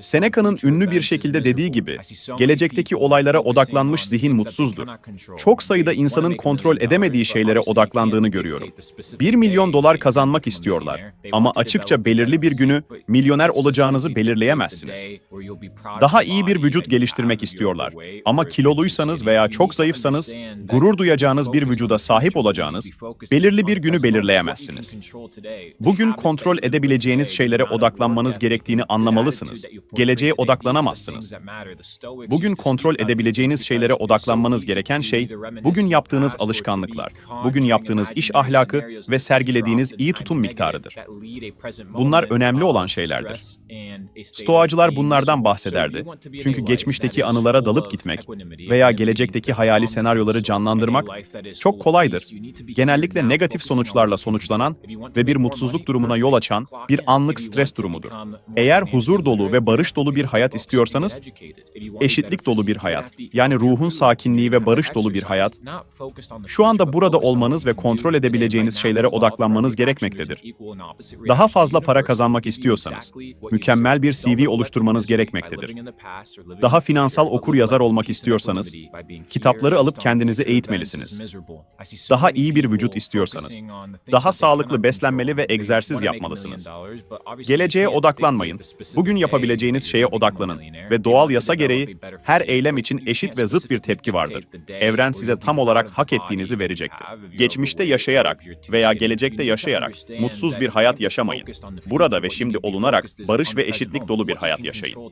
Seneca'nın ünlü bir şekilde dediği gibi, gelecekteki olaylara odaklanmış zihin mutsuzdur. Çok sayıda insanın kontrol edemediği şeylere odaklandığını görüyorum. 1 milyon dolar kazanmak istiyorlar ama açıkça belirli bir günü milyoner olacağınızı belirleyemezsiniz. Daha iyi bir vücut geliştirmek istiyorlar ama kiloluysanız veya çok zayıfsanız, gurur duyacağınız bir vücuda sahip olacağınız belirli bir günü belirleyemezsiniz. Bugün kontrol edebileceğiniz şeylere odaklanmanız gerektiğini anlamalısınız. Geleceğe odaklanamazsınız. Bugün kontrol edebileceğiniz şeylere odaklanmanız gereken şey, bugün yaptığınız alışkanlıklar, bugün yaptığınız iş ahlakı ve sergilediğiniz iyi tutum miktarıdır. Bunlar önemli olan şeylerdir. Stoacılar bunlardan bahsederdi. Çünkü geçmişteki anılara dalıp gitmek veya gelecekteki hayali senaryoları canlandırmak çok kolaydır. Genellikle negatif sonuçlarla sonuçlanan ve bir mutsuzluk durumuna yol açan bir anlık stres durumudur. Eğer huzur dolu ve barış dolu bir hayat istiyorsanız, eşitlik dolu bir hayat, yani ruhun sakinliği ve barış dolu bir hayat, şu anda burada olmanız ve kontrol edebileceğiniz şeylere odaklanmanız gerekmektedir. Daha fazla para kazanmak istiyorsanız, mükemmel bir CV oluşturmanız gerekmektedir. Daha finansal okur yazar olmak istiyorsanız, kitapları alıp kendinizi eğitmelisiniz. Daha iyi bir vücut istiyorsanız, daha sağlıklı beslenmeli ve egzersiz yapmalısınız. Geleceğe odaklanmayın. Bugün yapabileceğiniz şeye odaklanın ve doğal yasa gereği her eylem için eşit ve zıt bir tepki vardır. Evren size tam olarak hak ettiğinizi verecektir. Geçmişte yaşayarak veya gelecekte yaşayarak mutsuz bir hayat yaşamayın. Burada ve şimdi olunarak barış ve eşitlik dolu bir hayat yaşayın.